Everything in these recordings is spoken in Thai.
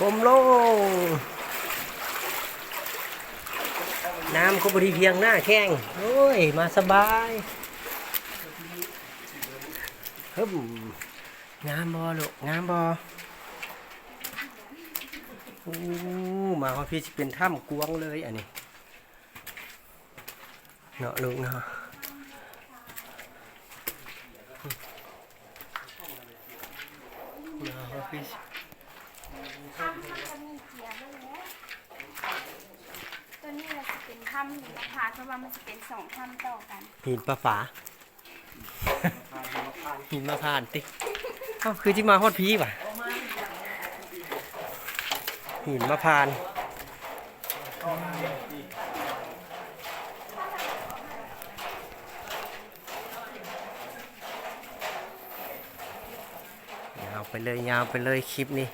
กลมลง น้ำก็บริเพียงหน้าแข้งโอ้ย มาสบายฮึมงามบอลูกงามบอโอ้มาพี่จะเป็นถ้ำกวางเลยอันนี้เนาะลูกเนาะมาฮอดพี่ ถ้ำถ้ำจะมีเกียร์ด้วยนะตัวนี้เราจะเป็นถ้ำหินผาเพราะว่ามันจะเป็นสองถ้ำต่อกัน หินปลาฝา หินมาผ่านติเอ้าคือที่มาฮอดพีป่ะหินมาผ่านยาวไปเลยยาวไปเลยคลิปนี้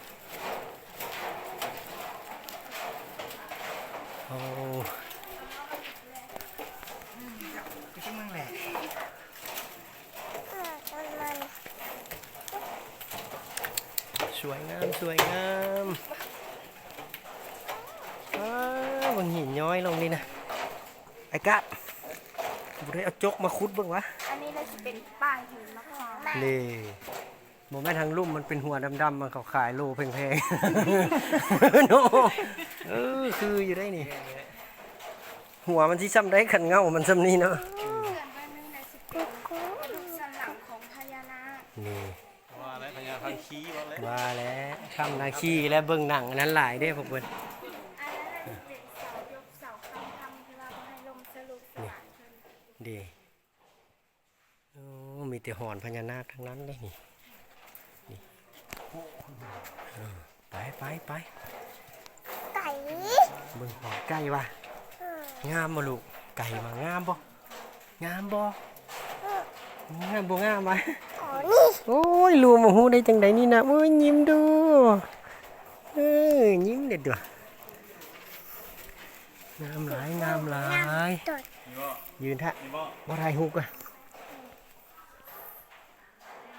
โอ้สวยงาม สวยงามอ้าวมันหินย้อยลงนี่นะ ไอ้กะบุได้เอาจกมาคุดเบ้างวะ อันนี้เราจะเป็นป้ายหินมะพร้าวนี่ โมแม่ทางลุ่มมันเป็นหัวดำๆมันเขาขายโลแพงๆ โนเออคืออยู่ได้นี่ หัวมันที่ซ้ำได้ขันเงา มันซ้ำนี่เนาะเขื่อนบ้านนึงเราจะเป็นกระดูกสันหลังของพญานาคนี่ว่าแล้วพญาพังขี้ว่าแล้วว่าแล้วทำนาคีและเบิ่งหนังอันนั้นหลายเด้พวกเพิ่นอันนั้นเราจะเป็นเสายกเสาคำทำที่ว่าให้ลมสรุปสลานเพิ่นดีโอ้มีแต่หอนพญานาคทั้งนั้นเลยนี่นี่เออ ไปไปไปไก่เบิ่งหอนไก่ว่ะงามบ่ลูกไก่มางามบ่งามบ่งามบ่งามวะอ๋อนี่โอ้ยลูมาฮู้ได้จังไดนี่นะโอ้ยยิ้มดูเออยิ้มเด็ดด้วยงามหลายงามหลายตัวนี่บ่ยืนทะนี่บ่บ่ถ่ายรูปอะ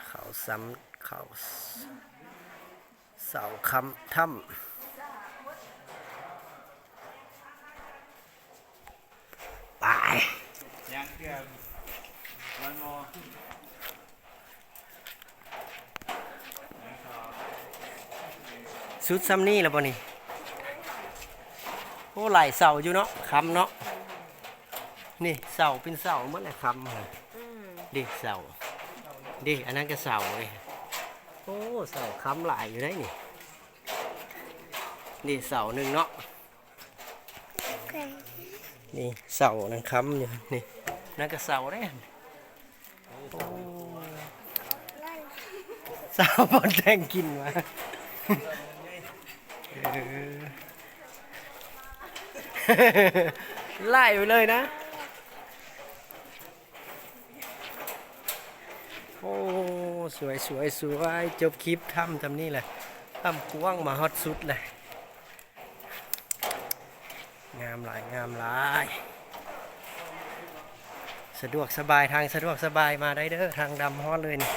เขาซ้ำเขา เสาคำถ้ำไปยางเกลือมันงอสุดซ้ำนี่แล้วป่ะนี่โอ้หลายเสาอยู่เนาะคำเนาะนี่เสาเป็นเสาเมื่อไหร่คำเหรอดิเสาดิอันนั้นก็เสาเลย โอ้เสาคำหลายอยู่ได้นี่นี่เสาหนึ่งเนาะนี่เสานั่นคำอยู่นี่นั่นก็เสาได้โอ้เสาบนแทงกินมาไล่ไปเลยนะ โอ้ สวยสวยสวยจบคลิปทำทำนี่แหละทำกว้างมาฮอตสุดเลยงามหลายงามหลายสะดวกสบายทางสะดวกสบายมาได้เด้อทางดำฮอตเลยนี่